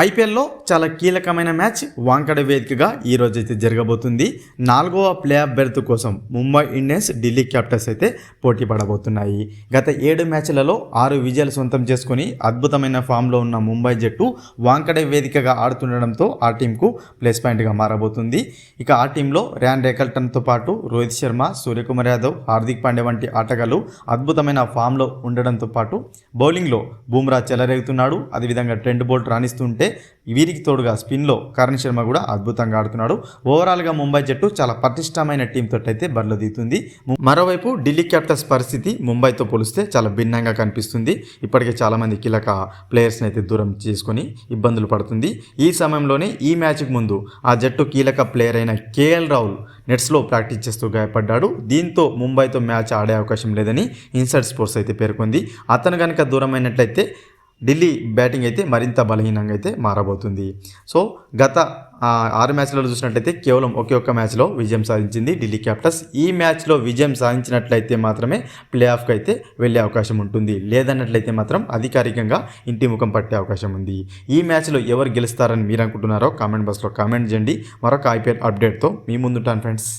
ఐపీఎల్లో చాలా కీలకమైన మ్యాచ్ వాంకడ వేదికగా ఈ అయితే జరగబోతుంది. నాలుగవ ప్లే ఆఫ్ బెర్త్ కోసం ముంబై ఇండియన్స్ ఢిల్లీ క్యాపిటల్స్ అయితే పోటీ పడబోతున్నాయి. గత ఏడు మ్యాచ్లలో ఆరు విజయాలు సొంతం చేసుకుని అద్భుతమైన ఫామ్లో ఉన్న ముంబై జట్టు వాంకడే వేదికగా ఆడుతుండడంతో ఆ టీంకు ప్లస్ పాయింట్గా మారబోతుంది. ఇక ఆ టీంలో ర్యాన్ రేకల్టన్తో పాటు రోహిత్ శర్మ సూర్యకుమార్ యాదవ్ హార్దిక్ పాండే వంటి ఆటగాళ్ళు అద్భుతమైన ఫామ్లో ఉండడంతో పాటు బౌలింగ్లో బూమ్రా చెలరేగుతున్నాడు. అదేవిధంగా ట్రెండ్ బోల్ట్ రాణిస్తుంటే వీరికి తోడుగా స్పిన్లో కరణ్ శర్మ కూడా అద్భుతంగా ఆడుతున్నాడు. ఓవరాల్గా ముంబై జట్టు చాలా పటిష్టమైన టీంతో అయితే బరిలో దిగుతుంది. మరోవైపు ఢిల్లీ క్యాపిటల్స్ పరిస్థితి ముంబైతో పోలిస్తే చాలా భిన్నంగా కనిపిస్తుంది. ఇప్పటికే చాలామంది కీలక ప్లేయర్స్ని అయితే దూరం చేసుకొని ఇబ్బందులు పడుతుంది. ఈ సమయంలోనే ఈ మ్యాచ్కి ముందు ఆ జట్టు కీలక ప్లేయర్ అయిన కేఎల్ రాహుల్ నెట్స్లో ప్రాక్టీస్ చేస్తూ గాయపడ్డాడు. దీంతో ముంబైతో మ్యాచ్ ఆడే అవకాశం లేదని ఇన్సైడ్ స్పోర్ట్స్ అయితే పేర్కొంది. అతను కనుక దూరమైనట్లయితే ఢిల్లీ బ్యాటింగ్ అయితే మరింత బలహీనంగా అయితే మారబోతుంది. సో గత ఆరు మ్యాచ్లలో చూసినట్లయితే కేవలం ఒకే ఒక్క మ్యాచ్లో విజయం సాధించింది ఢిల్లీ క్యాపిటల్స్. ఈ మ్యాచ్లో విజయం సాధించినట్లయితే మాత్రమే ప్లే ఆఫ్కి అయితే వెళ్ళే అవకాశం ఉంటుంది. లేదన్నట్లయితే మాత్రం అధికారికంగా ఇంటి ముఖం పట్టే అవకాశం ఉంది. ఈ మ్యాచ్లో ఎవరు గెలుస్తారని మీరు అనుకుంటున్నారో కామెంట్ బాక్స్లో కామెంట్ చేయండి. మరొక ఐపీఎల్ అప్డేట్తో మీ ముందుంటాను ఫ్రెండ్స్.